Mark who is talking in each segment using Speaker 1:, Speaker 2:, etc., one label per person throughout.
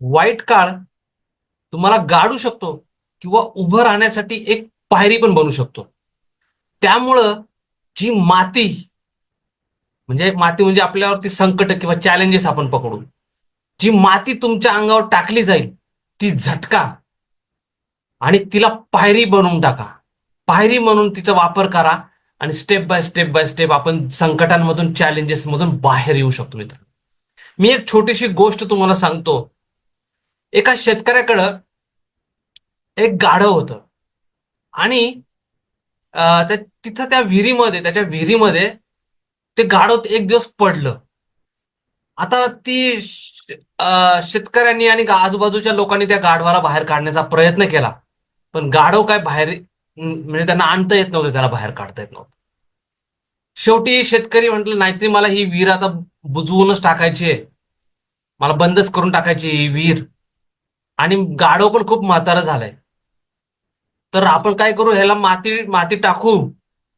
Speaker 1: वाईट काळ तुम्हाला गाडू शकतो किंवा उभं राहण्यासाठी एक पायरी पण बनू शकतो. त्यामुळं जी माती म्हणजे माती म्हणजे आपल्यावरती संकट किंवा चॅलेंजेस आपण पकडू जी माती तुमच्या अंगावर टाकली जाईल ती झटका आणि तिला पायरी बनवून टाका. पायरी म्हणून तिचा वापर करा आणि step by step by step आपण संकटांमधून चॅलेंजेस मधून बाहेर येऊ शकतो मित्र. मी एक छोटीशी गोष्ट तुम्हाला सांगतो. एका शेतकऱ्याकडं एक गाढव होतं. आणि तिथं त्या विहिरीमध्ये त्याच्या विहिरीमध्ये ते गाढव एक दिवस पडलं. आता ती शेतकऱ्यांनी आणि आजूबाजूच्या लोकांनी त्या गाढवाला बाहेर काढण्याचा प्रयत्न केला. पण गाढव काय बाहेर म्हणजे त्यांना आणता येत नव्हतं त्याला बाहेर काढता येत नव्हतं. शेवटी शेतकरी म्हटलं नाहीतरी मला ही विहीर आता बुजवूनच टाकायची आहे. मला बंदच करून टाकायची ही विहीर. आणि गाढव पण खूप म्हातारं झालाय. तर आपण काय करू ह्याला माती माती टाकू.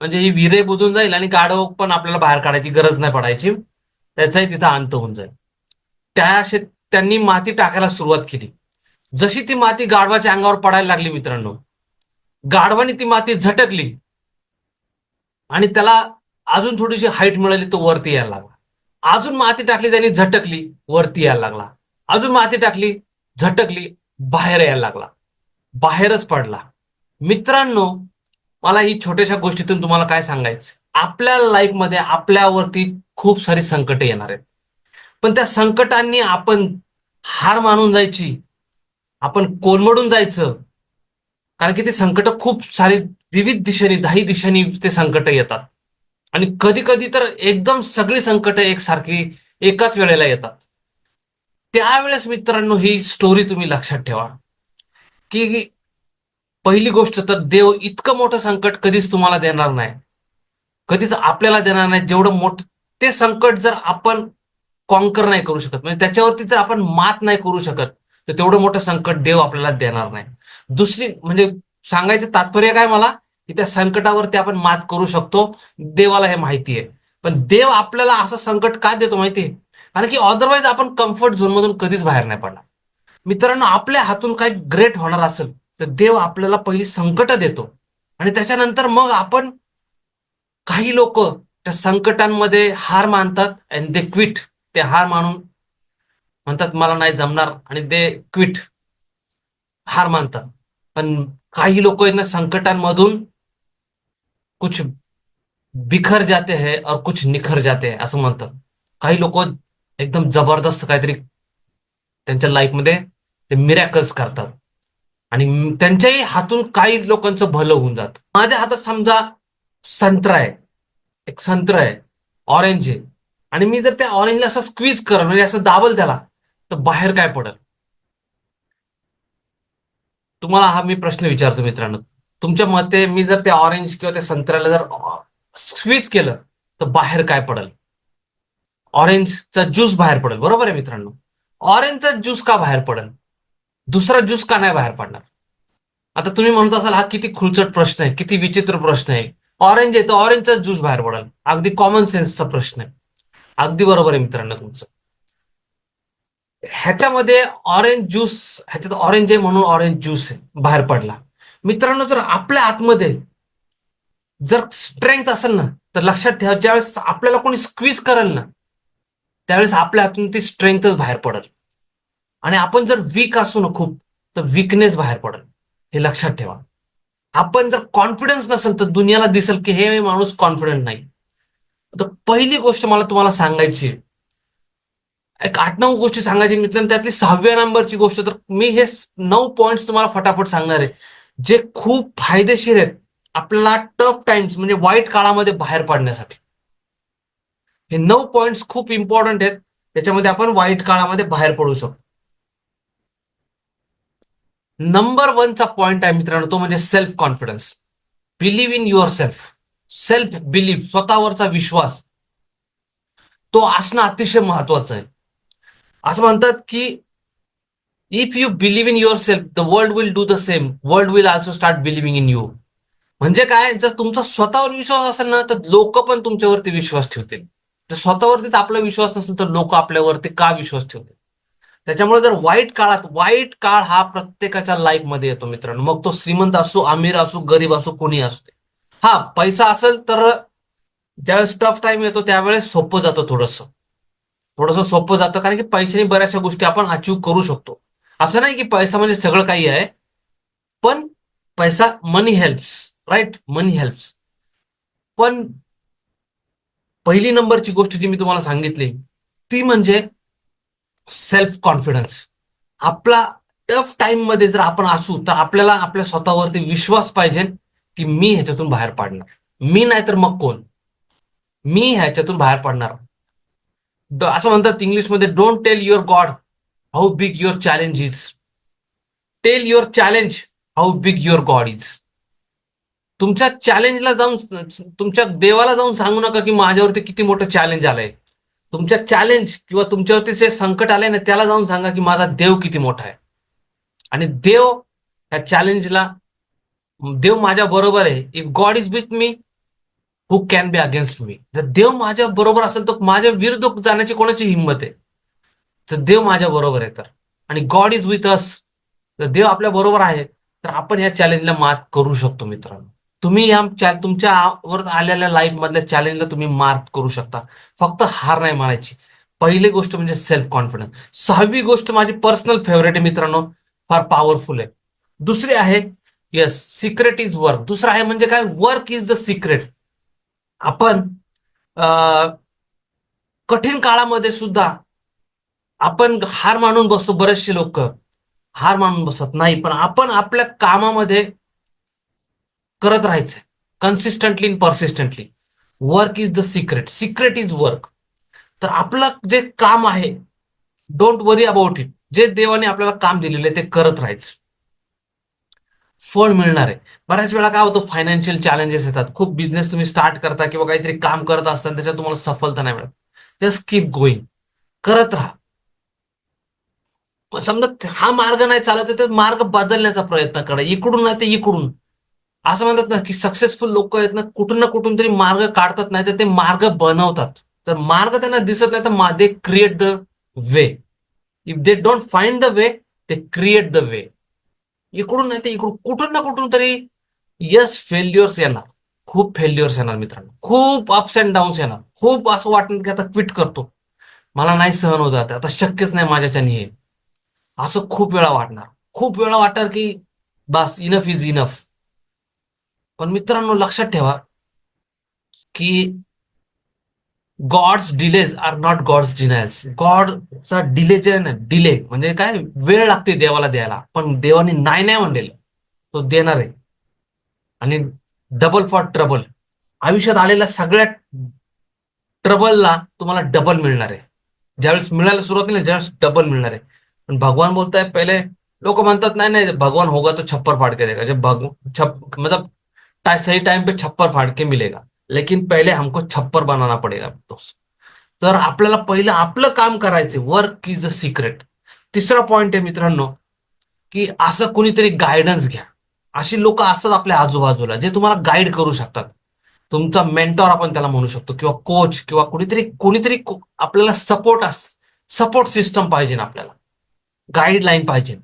Speaker 1: म्हणजे ही विहिरे बुजून जाईल आणि गाढव पण आपल्याला बाहेर काढायची गरज नाही पडायची. त्याचाही तिथं अंत होऊन जाईल. त्या शेत त्यांनी माती टाकायला सुरुवात केली. जशी ती माती गाढवाच्या अंगावर पडायला लागली मित्रांनो गाढवाने ती माती झटकली. आणि त्याला अजून थोडीशी हाईट मिळाली तो वरती यायला लागला. अजून माती टाकली त्यांनी झटकली वरती यायला लागला. अजून माती टाकली झटकली बाहेर यायला लागला. बाहेरच पडला. मित्रांनो मला ही छोट्याशा गोष्टीतून तुम्हाला काय सांगायचं? आपल्या लाईफमध्ये आपल्यावरती खूप सारी संकटे येणार आहेत. पण त्या संकटांनी आपण हार मानून जायची. आपण कोलमडून जायचं. कारण की ते संकट खूप सारी विविध दिशेने दहा दिशांनी ते संकट येतात. आणि कधी कधी तर एकदम सगळी संकट एकसारखी एकाच वेळेला येतात. त्यावेळेस मित्रांनो ही स्टोरी तुम्ही लक्षात ठेवा. की पहिली गोष्ट तर देव इतकं मोठं संकट कधीच तुम्हाला देणार नाही. कधीच आपल्याला देणार नाही. जेवढं मोठं ते संकट जर आपण कॉन्कर नाही करू शकत म्हणजे त्याच्यावरती जर आपण मात नाही करू शकत तर तेवढं मोठं संकट देव आपल्याला देणार नाही. दुसरी म्हणजे सांगायचं तात्पर्य काय मला? की त्या संकटावरती आपण मात करू शकतो. देवाला हे माहिती आहे. पण देव आपल्याला असं संकट का देतो माहिती आहे? कारण की अदरवाईज आपण कम्फर्ट झोन मधून कधीच बाहेर नाही पडणार. मित्रांनो आपल्या हातून काही ग्रेट होणार असेल तर देव आपल्याला पहिली संकट देतो. आणि त्याच्यानंतर मग आपण काही लोक त्या संकटांमध्ये हार मानतात आणि दे क्विट ते हार मानून म्हणतात मला नाही जमणार. आणि दे क्विट हार मानतात. पण काही लोक ना संकटांमधून कुछ बिखर जाते है और कुछ निखर जाते है असं म्हणतात. काही लोक एकदम जबरदस्त काहीतरी त्यांच्या लाईफमध्ये ते मिरॅकल्स करतात. आणि त्यांच्याही हातून काही लोकांचं भलं होऊन जात. माझ्या हातात समजा संत्रा आहे. एक संत्र आहे. ऑरेंज आहे. आणि मी जर त्या ऑरेंजला असं स्क्वीज करल म्हणजे असं दाबल त्याला तर बाहेर काय पडल? तुम्हाला हा मी प्रश्न विचारतो मित्रांनो. तुमच्या मते मी जर त्या ऑरेंज किंवा त्या संत्र्याला जर स्क्वीज केलं तर बाहेर काय पडल? ऑरेंजचा ज्यूस बाहेर पडेल. बरोबर आहे मित्रांनो? ऑरेंजचा ज्यूस का बाहेर पडेल? दुसरा ज्यूस का नाही बाहेर पडणार? आता तुम्ही म्हणत असाल हा किती खुलचट प्रश्न आहे किती विचित्र प्रश्न आहे. ऑरेंज आहे तर ऑरेंजचा ज्यूस बाहेर पडेल. अगदी कॉमन सेन्सचा प्रश्न आहे. अगदी बरोबर आहे मित्रांनो तुमचं. ह्याच्यामध्ये ऑरेंज ज्यूस ह्याच्यात ऑरेंज आहे म्हणून ऑरेंज ज्यूस बाहेर पडला. मित्रांनो जर आपल्या आतमध्ये जर स्ट्रेंथ असेल ना तर लक्षात ठेवा ज्यावेळेस आपल्याला कोणी स्क्वीज करेल ना त्यावेळेस आपल्या हातून ती स्ट्रेंथच बाहेर पडेल. आणि आपण जर वीक असू ना खूप तर विकनेस बाहेर पडेल. हे लक्षात ठेवा. आपण जर कॉन्फिडन्स नसेल तर दुनियाला दिसेल की हे माणूस कॉन्फिडंट नाही. तर पहिली गोष्ट मला तुम्हाला सांगायची एक आठ नऊ गोष्टी सांगायची मित्रांनो त्यातली सहाव्या नंबरची गोष्ट तर मी हे नऊ पॉईंट्स तुम्हाला फटाफट सांगणार आहे. जे खूप फायदेशीर आहेत आपल्याला टफ टाइम्स म्हणजे वाईट काळामध्ये बाहेर पडण्यासाठी. हे नऊ पॉइंट्स खूप इम्पॉर्टंट आहेत. त्याच्यामध्ये आपण वाईट काळामध्ये बाहेर पडू शकतो. नंबर वनचा पॉइंट आहे मित्रांनो तो म्हणजे self confidence believe in yourself self believe स्वतःवरचा विश्वास. तो असणं अतिशय महत्वाचं आहे. असं म्हणतात की if you believe in yourself the world will do the same world will also start believing in you म्हणजे काय? जर तुमचा स्वतःवर विश्वास असेल ना तर लोक पण तुमच्यावरती विश्वास ठेवतील. जर स्वतःवरतीच आपला विश्वास नसेल तर लोक आपल्यावरती का विश्वास ठेवतील? त्याच्यामुळे जर वाईट काळात वाईट काळ हा प्रत्येकाच्या लाईफमध्ये येतो मित्रांनो. मग तो श्रीमंत असो अमीर असो गरीब असो कोणी असते हा पैसा असेल तर ज्यावेळेस टफ टाइम येतो त्यावेळेस सोपं जातं थोडंसं. थोडंसं सोपं जातं कारण की पैशाने बऱ्याचशा गोष्टी आपण अचीव करू शकतो. असं नाही की पैसा म्हणजे सगळं काही आहे पण पैसा money helps right money helps पण पहिली नंबरची गोष्ट जी मी तुम्हाला सांगितली ती म्हणजे सेल्फ कॉन्फिडन्स आपला टफ टाइममध्ये जर आपण असू तर आपल्याला आपल्या स्वतःवरती विश्वास पाहिजे की मी ह्याच्यातून बाहेर पाडणार. मी नाही तर मग कोण? मी ह्याच्यातून बाहेर पडणार. असं म्हणतात इंग्लिशमध्ये don't tell your God how big your challenge is tell your challenge how big your God is तुमच्या चॅलेंजला जाऊन तुमच्या देवाला जाऊन सांगू नका की माझ्यावरती किती मोठं चॅलेंज आलंय. तुमच्या चॅलेंज किंवा तुमच्यावरती जे संकट आलंय ना त्याला जाऊन सांगा की माझा देव किती मोठा आहे. आणि देव या चॅलेंजला देव माझ्या बरोबर आहे. If God is with me who can be against me जर देव माझ्या बरोबर असेल तर माझ्या विरुद्ध जाण्याची कोणाची हिंमत आहे? तर देव माझ्या बरोबर आहे तर. आणि गॉड इज विथ अस जर देव आपल्या बरोबर आहे तर आपण या चॅलेंजला मात करू शकतो मित्रांनो. तुम्ही या तुमच्या वर आलेल्या लाईफ मधल्या चॅलेंजला तुम्ही मार्क करू शकता. फक्त हार नाही मारायची पहिली गोष्ट म्हणजे सेल्फ कॉन्फिडन्स सहावी गोष्ट माझी पर्सनल फेवरेट आहे मित्रांनो. फार पॉवरफुल आहे. दुसरी आहे येस सिक्रेट इज वर्क दुसरं आहे म्हणजे काय? वर्क इज द सिक्रेट आपण कठीण काळामध्ये सुद्धा आपण हार मानून बसतो बरेचसे लोक. हार मानून बसत नाही पण आपण आपल्या कामामध्ये करत राहायचंय. Consistently in persistently work is the secret secret is work तर आपलं जे काम आहे डोंट वरी अबाउट इट जे देवाने आपल्याला काम दिलेलं आहे ते करत राहायचं. फळ मिळणार आहे. बऱ्याच वेळा काय होतं फायनान्शियल चॅलेंजेस येतात. खूप बिझनेस तुम्ही स्टार्ट करता किंवा काहीतरी काम करत असताना त्याच्यात तुम्हाला सफलता नाही मिळत. जस्ट कीप गोईंग करत राहा. समजा हा मार्ग नाही चालत आहे तर मार्ग बदलण्याचा प्रयत्न करा. इकडून नाही ते इकडून. असं म्हणतात ना की सक्सेसफुल लोक आहेत ना कुठून ना कुठून तरी मार्ग काढतात नाही तर ते मार्ग बनवतात. तर मार्ग त्यांना दिसत नाही तर they create the way if they don't find the way ते क्रिएट द वे इकडून नाही ते इकडून कुठून ना कुठून तरी यस फेल्युअर्स येणार. खूप फेल्युअर्स येणार मित्रांनो. खूप अप्स अँड डाऊन्स येणार. खूप असं वाटणार की आता क्विट करतो. मला नाही सहन होत आता आता शक्यच नाही माझ्याच्याने हे. असं खूप वेळा वाटणार. खूप वेळा वाटणार की बस इनफ इज इनफ पण मित्रांनो लक्षात ठेवा की God's delays are not God's denials गॉडचा delay जे आहे ना डिले म्हणजे काय? वेळ लागते देवाला द्यायला पण देवाने नाही नाही म्हणलेलं. तो देणार आहे. आणि डबल फॉर ट्रबल आयुष्यात आलेल्या सगळ्या ट्रबलला तुम्हाला डबल मिळणार आहे. ज्यावेळेस मिळायला सुरुवात केली ज्यावेळेस डबल मिळणार आहे. पण भगवान बोलताय पहिले लोक म्हणतात नाही नाही भगवान होगा तो छप्पर फाड़ के देगा. जब भग छप मतलब सही टाइम पे छप्पर फाड़ के मिलेगा। लेकिन पहले हमको छप्पर बनाना पडेगा दोस्त। तर आपल्याला पहिलं आपलं काम करायचं वर्क इज अ सिक्रेट तिसरा पॉइंट आहे मित्रांनो की असं कोणीतरी गायडन्स घ्या. अशी लोक असतात आपल्या आजूबाजूला जे तुम्हाला गाईड करू शकतात. तुमचा मेंटॉर आपण त्याला म्हणू शकतो किंवा कोच किंवा कोणीतरी कोणीतरी आपल्याला सपोर्ट अस सपोर्ट सिस्टम पाहिजे आपल्याला. गाईडलाईन पाहिजे.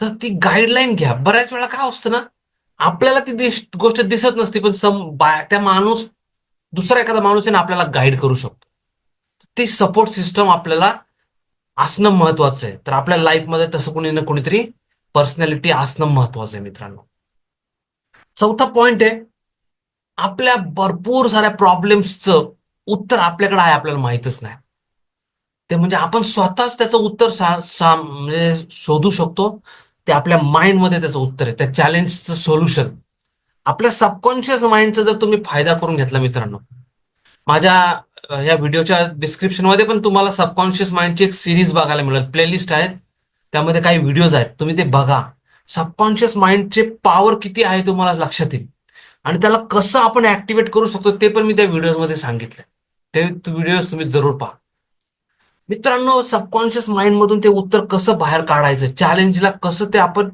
Speaker 1: तर ती गाईडलाईन घ्या. बऱ्याच वेळा काय असतं ना आपल्याला ती गोष्ट दिसत नसते पण सम त्या माणूस दुसरा एखादा माणूस आहे ना आपल्याला गाईड करू शकतो. ती सपोर्ट सिस्टम आपल्याला असणं महत्वाचं आहे. तर आपल्या लाईफमध्ये तसं कोणी ना कोणीतरी पर्सनॅलिटी असणं महत्वाचं आहे मित्रांनो. चौथा पॉइंट आहे आपल्या भरपूर साऱ्या प्रॉब्लेम्सचं उत्तर आपल्याकडे आहे आपल्याला माहितच नाही. ते म्हणजे आपण स्वतःच त्याचं उत्तर सा- सा- म्हणजे शोधू शकतो. ते आपल्या माइंडमध्ये त्याचं उत्तर आहे. त्या चॅलेंजचं सोल्युशन आपल्या सबकॉन्शियस माइंडचा जर तुम्ही फायदा करून घेतला मित्रांनो माझ्या या व्हिडिओच्या डिस्क्रिप्शनमध्ये पण तुम्हाला सबकॉन्शियस माइंडची एक सिरीज बघायला मिळेल. प्लेलिस्ट आहेत. त्यामध्ये काही व्हिडिओज आहेत. तुम्ही ते बघा. सबकॉन्शियस माइंडचे पॉवर किती आहे तुम्हाला लक्षात येईल. आणि त्याला कसं आपण ऍक्टिव्हेट करू शकतो ते पण मी त्या व्हिडिओजमध्ये सांगितलं ते व्हिडिओ तुम्ही जरूर पहा. मित्रांनो सबकॉन्शियस माइंड मधून ते उत्तर कसं बाहेर काढायचं? चॅलेंजला कसं ते आपण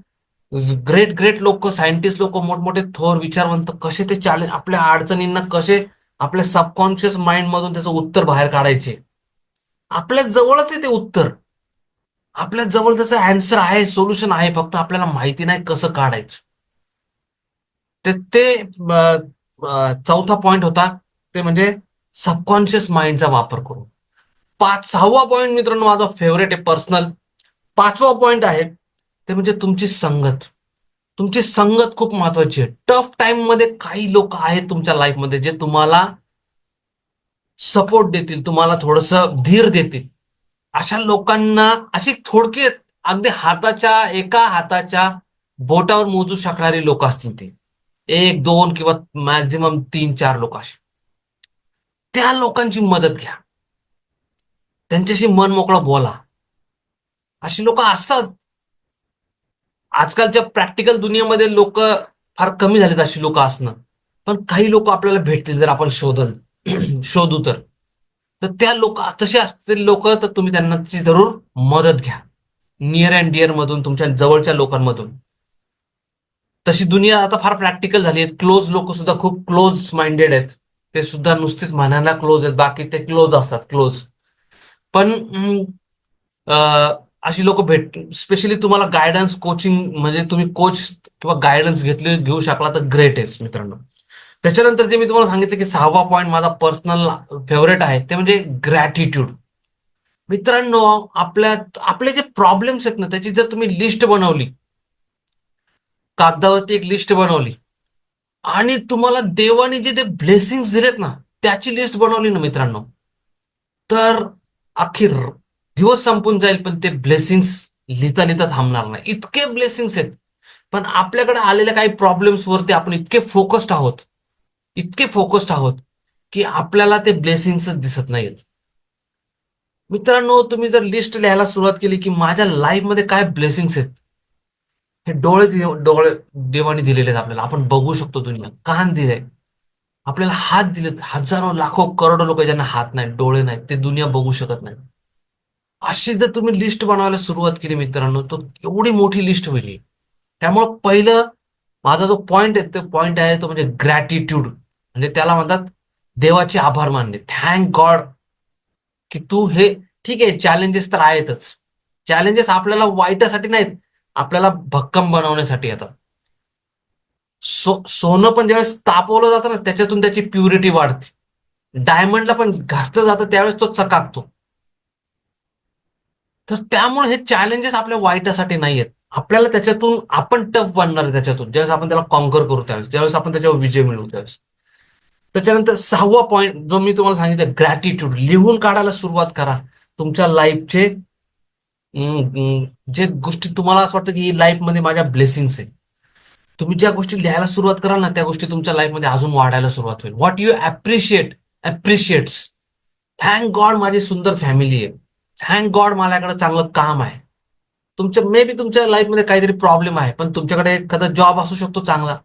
Speaker 1: ग्रेट ग्रेट लोक सायंटिस्ट लोक मोठमोठे थोर विचारवंत कसे ते चॅलेंज आपल्या अडचणींना कसे आपल्या सबकॉन्शियस माइंड मधून त्याचं उत्तर बाहेर काढायचे? आपल्या जवळच आहे ते उत्तर. आपल्या जवळ त्याचं अँसर आहे सोल्युशन आहे फक्त आपल्याला माहिती नाही कसं काढायचं. ते ते चौथा पॉइंट होता ते म्हणजे सबकॉन्शियस माइंडचा वापर करून. पाच सहावा पॉइंट मित्रांनो माझा फेवरेट आहे पर्सनल पाचवा पॉइंट आहे ते म्हणजे तुमची संगत. तुमची संगत खूप महत्वाची आहे. टफ टाइममध्ये काही लोक आहेत तुमच्या लाईफमध्ये जे तुम्हाला सपोर्ट देतील तुम्हाला थोडस धीर देतील. अशा लोकांना अशी थोडकी अगदी हाताच्या एका हाताच्या बोटावर मोजू शकणारी लोक असतील ते. एक दोन किंवा मॅक्झिमम तीन चार लोक असे. त्या लोकांची मदत घ्या. त्यांच्याशी मन मोकळं बोला. अशी लोक असतात. आजकालच्या प्रॅक्टिकल दुनियेमध्ये लोक फार कमी झालेत अशी लोक असणं. पण काही लोक आपल्याला भेटतील जर आपण शोधल. शोधू तर. तर त्या लोक तसे असतील लोक तर तुम्ही त्यांनाची जरूर मदत घ्या. नियर अँड डिअर मधून तुमच्या जवळच्या लोकांमधून. तशी दुनिया आता फार प्रॅक्टिकल झाली आहे. क्लोज लोक सुद्धा खूप क्लोज माइंडेड आहेत. ते सुद्धा नुसतेच मनाला क्लोज आहेत. बाकी ते क्लोज असतात. क्लोज पण अशी लोक भेट स्पेशली तुम्हाला गायडन्स कोचिंग म्हणजे तुम्ही कोच किंवा गायडन्स घेतले घेऊ शकला तर ग्रेट आहे मित्रांनो. त्याच्यानंतर जे मी तुम्हाला सांगितलं की सहावा पॉईंट माझा पर्सनल फेवरेट आहे ते म्हणजे ग्रॅटिट्यूड मित्रांनो आपल्या आपले जे प्रॉब्लेम्स आहेत ना त्याची जर तुम्ही लिस्ट बनवली कागदावरती एक लिस्ट बनवली आणि तुम्हाला देवाने जे ते ब्लेसिंग्स दिलेत ना त्याची लिस्ट बनवली ना मित्रांनो तर अखेर दिवस संपून जाईल पण ते ब्लेसिंग्स लिहिता लिहिता थांबणार नाही. इतके ब्लेसिंग्स आहेत. पण आपल्याकडे आलेल्या काही प्रॉब्लेम्स वरती आपण इतके फोकस्ड आहोत इतके फोकस्ड आहोत की आपल्याला ते ब्लेसिंग्स दिसत नाहीत मित्रांनो तुम्ही जर लिस्ट लिहायला सुरुवात केली की माझ्या लाईफमध्ये काय ब्लेसिंग्स आहेत हे डोळे डोळे देवाने दिलेले आहेत आपल्याला. आपण बघू शकतो दुनिया. कान दिले आपल्याला हात दिलेत. हजारो लाखो करोडो लोक ज्यांना हात नाहीत डोळे नाहीत ते दुनिया बघू शकत नाही अशी जर तुम्ही लिस्ट बनवायला सुरुवात केली मित्रांनो तर एवढी मोठी लिस्ट होईल त्यामुळं पहिलं माझा जो पॉइंट आहे तो पॉइंट आहे तो म्हणजे ग्रॅटिट्यूड म्हणजे त्याला म्हणतात देवाचे आभार मानणे. थँक गॉड की तू हे ठीक आहे चॅलेंजेस तर आहेतच. चॅलेंजेस आपल्याला वाईटासाठी नाहीत आपल्याला भक्कम बनवण्यासाठी येतात. सो सोनं पण ज्यावेळेस तापवलं जातं ना त्याच्यातून त्याची प्युरिटी वाढते. डायमंडला पण घासलं जातं त्यावेळेस तो चकाकतो. तर त्यामुळे हे चॅलेंजेस आपल्या वाईटासाठी नाही आहेत. आपल्याला त्याच्यातून आपण टफ बनणार त्याच्यातून. ज्यावेळेस आपण त्याला कॉन्कर करू त्यावेळेस ज्यावेळेस आपण त्याच्यावर विजय मिळवू त्यावेळेस. त्याच्यानंतर सहावा पॉईंट जो मी तुम्हाला सांगितलं ग्रॅटिट्यूड लिहून काढायला सुरुवात करा. तुमच्या लाईफचे जे गोष्टी तुम्हाला असं वाटतं की ही लाईफमध्ये माझ्या ब्लेसिंग्स आहे तुम्ही ज्या गोष्टी लिहायला सुरुवात कराल ना त्या गोष्टी तुमच्या लाईफमध्ये अजून वाढायला सुरुवात होईल. What you appreciate appreciates thank God माझी सुंदर फॅमिली आहे. थँक गॉड माझ्याकडे चांगलं काम आहे. तुमच्या मे बी तुमच्या लाईफमध्ये काहीतरी प्रॉब्लेम आहे पण तुमच्याकडे एखादा जॉब असू शकतो चांगला.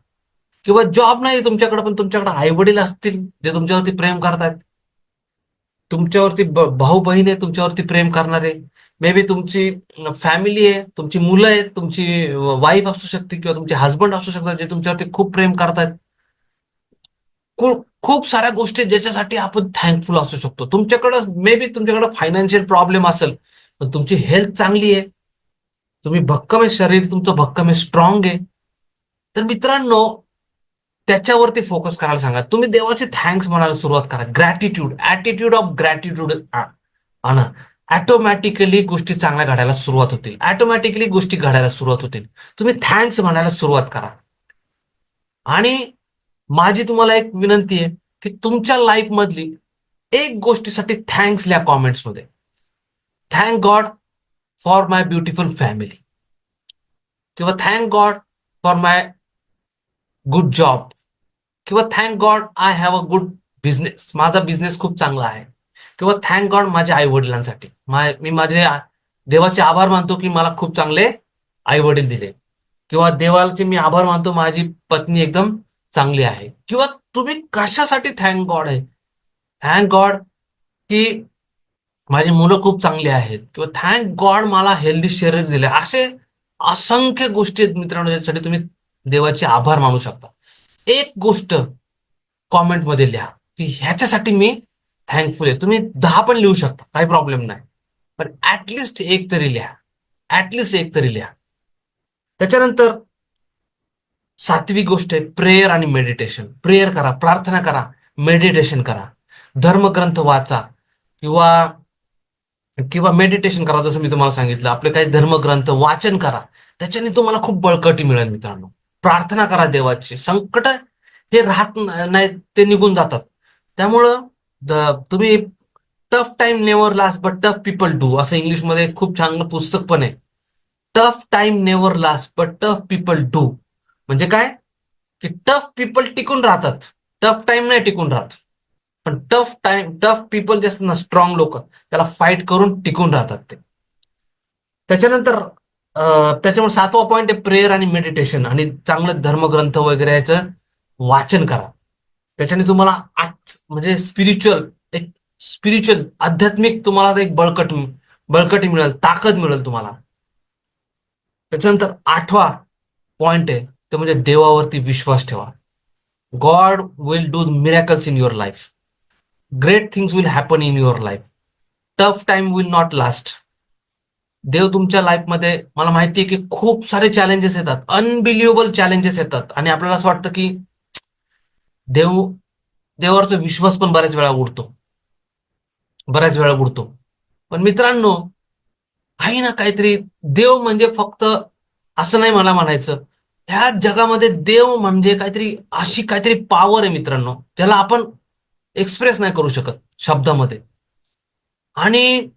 Speaker 1: किंवा जॉब नाही तुमच्याकडे पण तुमच्याकडे आई वडील असतील जे तुमच्यावरती प्रेम करतात तुमच्यावरती भाऊ बहीण आहे तुमच्यावरती प्रेम करणारे. मे बी तुमची फॅमिली आहे तुमची मुलं आहेत तुमची वाईफ असू शकते किंवा तुमचे हस्बंड असू शकतात जे तुमच्यावरती खूप प्रेम करतात खूप खूप साऱ्या गोष्टी ज्याच्यासाठी आपण थँकफुल असू शकतो. तुमच्याकडं मे बी तुमच्याकडं फायनान्शियल प्रॉब्लेम असेल पण तुमची हेल्थ चांगली आहे. तुम्ही भक्कम आहे शरीर तुमचं भक्कम आहे स्ट्रॉंग आहे. तर मित्रांनो त्याच्यावरती फोकस करायला सांगा. तुम्ही देवाचे थँक्स म्हणायला सुरुवात करा. ग्रॅटिट्यूड ऍटिट्यूड ऑफ ग्रॅटिट्यूड आणा ऑटोमॅटिकली गोष्टी चांगल्या घडायला सुरुवात होतील. ऑटोमॅटिकली गोष्टी घडायला सुरुवात होतील. तुम्ही थँक्स म्हणायला सुरुवात करा. आणि माझी तुम्हाला एक विनंती आहे की तुमच्या लाईफ मधली एक गोष्टीसाठी थँक्स लिहा कॉमेंट्समध्ये thank God for my beautiful family किंवा thank God for my good job किंवा thank God I have a good business माझा बिझनेस खूप चांगला आहे. किंवा थँक गॉड माझ्या आई वडिलांसाठी मी माझे देवाचे आभार मानतो की मला खूप चांगले आई वडील दिले. किंवा देवाचे मी आभार मानतो माझी पत्नी एकदम चांगली आहे. किंवा तुम्ही कशासाठी थँक गॉड आहे? थँक गॉड की माझी मुलं खूप चांगली आहेत. किंवा थँक गॉड मला हेल्दी शरीर दिले असे असंख्य गोष्टी आहेत मित्रांनो ज्यासाठी तुम्ही देवाचे आभार मानू शकता. एक गोष्ट कॉमेंटमध्ये लिहा की ह्याच्यासाठी मी थँकफुल आहे. तुम्ही दहा पण लिहू शकता. काही प्रॉब्लेम नाही. पण ऍटलिस्ट एक तरी लिहा. ऍटलिस्ट एक तरी लिहा. त्याच्यानंतर सातवी गोष्ट आहे प्रेयर आणि मेडिटेशन प्रेयर करा प्रार्थना करा मेडिटेशन करा. धर्मग्रंथ वाचा किंवा किंवा मेडिटेशन करा जसं मी तुम्हाला सांगितलं. आपले काही धर्मग्रंथ वाचन करा. त्याच्याने तुम्हाला खूप बळकटी मिळेल मित्रांनो. प्रार्थना करा देवाची. संकट हे राहत नाही ते निघून जातात. त्यामुळं द- तुम्ही tough time never last but tough people do असं इंग्लिशमध्ये खूप चांगलं पुस्तक पण आहे. Tough time never last but tough people do म्हणजे काय? की टफ पीपल टिकून राहतात. टफ टाइम नाही टिकून राहत. पण टफ टाइम टफ पीपल जे असतात ना स्ट्रॉंग लोक त्याला फाईट करून टिकून राहतात ते. त्याच्यानंतर त्याच्यामुळे सातवा पॉईंट आहे प्रेयर आणि मेडिटेशन आणि चांगलं धर्मग्रंथ वगैरे याचं वाचन करा. त्याच्याने तुम्हाला म्हणजे स्पिरिच्युअल एक स्पिरिच्युअल आध्यात्मिक तुम्हाला एक बळकट बळकटी मिळेल ताकद मिळेल तुम्हाला. त्याच्यानंतर आठवा पॉइंट आहे ते म्हणजे देवावरती विश्वास ठेवा. God will do miracles in your life great things will happen in your life tough time will not last देव तुमच्या लाईफमध्ये मला माहिती आहे की खूप सारे चॅलेंजेस येतात अनबिलिव्हेबल चॅलेंजेस येतात. आणि आपल्याला असं वाटतं की देव देवावरचा विश्वास पण बऱ्याच वेळा उडतो. बऱ्याच वेळा उडतो. पण मित्रांनो काही ना काहीतरी देव म्हणजे फक्त असं नाही मला म्हणायचं. ह्या जगामध्ये देव म्हणजे काहीतरी अशी काहीतरी पॉवर आहे मित्रांनो त्याला आपण एक्सप्रेस नाही करू शकत शब्दामध्ये. आणि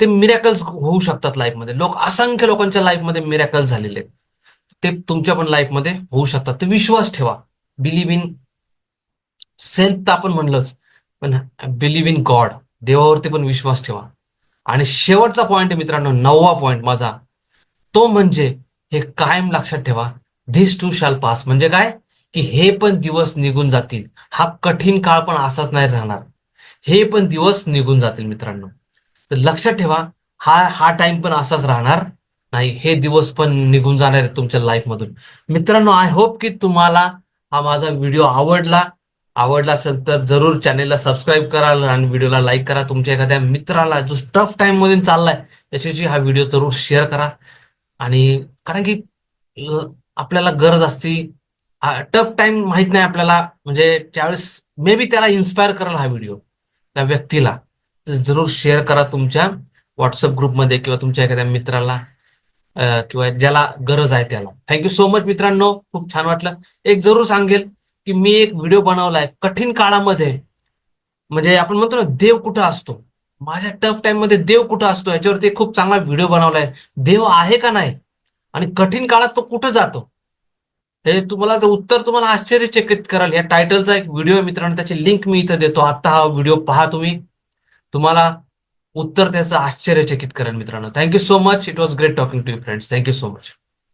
Speaker 1: ते मिरॅकल्स होऊ शकतात लाईफमध्ये लोक असंख्य लोकांच्या लाईफमध्ये मिरॅकल्स झालेले आहेत. ते तुमच्या पण लाईफमध्ये होऊ शकतात. ते विश्वास ठेवा. बिलीव्ह इन सेल्फ तर आपण म्हणलंच. पण बिलीव्ह इन गॉड देवावरती पण विश्वास ठेवा. आणि शेवटचा पॉईंट आहे मित्रांनो नववा पॉईंट माझा. तो म्हणजे हे कायम लक्षात ठेवा. धीस टू शाल पास म्हणजे काय? की हे पण दिवस निघून जातील. हा कठीण काळ पण असाच नाही राहणार. हे पण दिवस निघून जातील मित्रांनो. तर लक्षात ठेवा हा हा टाइम पण असाच राहणार. नाही हे दिवस पण निघून जाणार आहेत तुमच्या लाईफमधून मित्रांनो आय होप की तुम्हाला हा माझा व्हिडिओ आवडला. आवडला असेल तर जरूर चॅनेलला सबस्क्राईब करा आणि व्हिडिओला लाईक करा. तुमच्या एखाद्या मित्राला जो टफ टाइम मधून चाललाय त्याच्याशी हा व्हिडिओ जरूर शेअर करा. आणि कारण की आपल्याला गरज असती टफ टाइम माहीत नाही आपल्याला. म्हणजे त्यावेळेस मे बी त्याला इन्स्पायर करेल हा व्हिडिओ त्या व्यक्तीला. तर जरूर शेअर करा तुमच्या व्हॉट्सअप ग्रुपमध्ये किंवा तुमच्या एखाद्या मित्राला किंवा ज्याला गरज आहे त्याला. थँक्यू सो मच मित्रांनो. खूप छान वाटलं. एक जरूर सांगेल की मी एक व्हिडिओ बनवलाय कठीण काळामध्ये. म्हणजे आपण म्हणतो ना देव कुठं असतो? माझ्या टफ टाइममध्ये देव कुठं असतो? याच्यावरती खूप चांगला व्हिडिओ बनवलाय. देव आहे का नाही? आणि कठीण काळात तो कुठं जातो? हे तुम्हाला उत्तर तुम्हाला आश्चर्यचकित कराल. या टायटलचा एक व्हिडिओ आहे मित्रांनो त्याची लिंक मी इथं देतो. आता हा व्हिडिओ पहा तुम्ही. तुम्हाला उत्तर त्याचं आश्चर्यचकित करेल मित्रांनो. Thank you so much it was great talking to you friends thank you so much